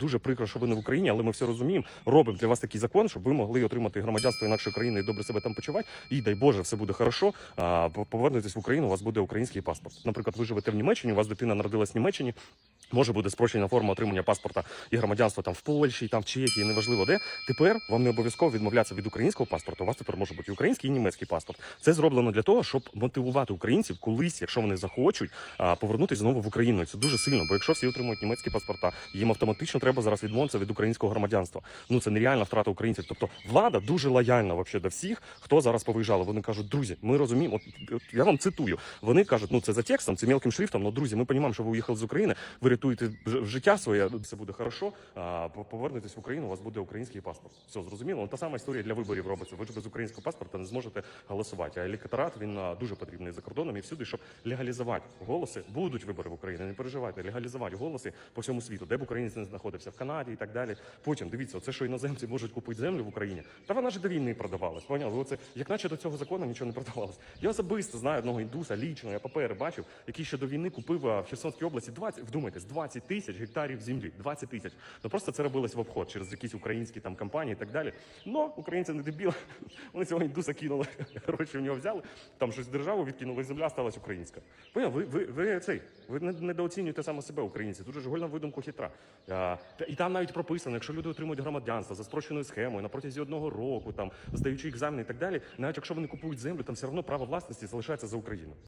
Дуже прикро, що ви не в Україні, але ми все розуміємо. Робимо для вас такий закон, щоб ви могли отримати громадянство інакшої країни і добре себе там почувати. І дай Боже, все буде хорошо. Повернетесь в Україну, у вас буде український паспорт. Наприклад, ви живете в Німеччині, у вас дитина народилась в Німеччині. Може буде спрощена форма отримання паспорта і громадянства там в Польщі, там в Чехії, неважливо де. Тепер вам не обов'язково відмовлятися від українського паспорту. У вас тепер може бути український і німецький паспорт. Це зроблено для того, щоб мотивувати українців колись, якщо вони захочуть, повернутися знову в Україну. Це дуже сильно. Бо якщо всі отримують німецькі паспорта, їм автоматично треба зараз відмовитися від українського громадянства. Ну це нереальна втрата українців. Тобто влада дуже лояльна вообще до всіх, хто зараз повиїжджали. Вони кажуть, друзі, ми розуміємо. От я вам цитую. Вони кажуть, ну це за текстом, це мелким шрифтом. Ну друзі, ми розуміємо, що ви уїхали з України. Ви рятуєте ж- життя своє, все буде хорошо. А по- повернетесь в Україну, у вас буде український паспорт. Все зрозуміло. Та сама історія для виборів робиться. Ви ж без українського паспорта не зможете голосувати. А електорат він дуже потрібний за кордоном і всюди, щоб легалізувати голоси. Будуть вибори в Україні. Не переживайте, легалізувати голоси по всьому світу, де б українець не знаходився, в Канаді і так далі. Потім дивіться, оце що іноземці можуть купити землю в Україні. Та вона ж до війни продавалась. Поняли? Оце як наче до цього закону нічого не продавалось. Я особисто знаю одного індуса, лічно, я папери бачив, який ще до війни купив в Херсонській області 20, вдумайтесь, 20 тисяч гектарів землі. 20 тисяч. Ну просто це робилось в обход через якісь українські там компанії і так далі. Ну, українці не дебіли. Вони цього індуса кинули, гроші в нього взяли, там щось державу відкинули, земля сталася українська. Поняв, ви, ви, ви цей, ви недооцінюєте саме себе, українці. Дуже ж гольна видумку хитра. І там навіть прописано, якщо люди отримують громадянство за спрощеною схемою на протязі одного року, там здаючи екзамени і так далі, навіть якщо вони купують землю, там все одно право власності залишається за Україною.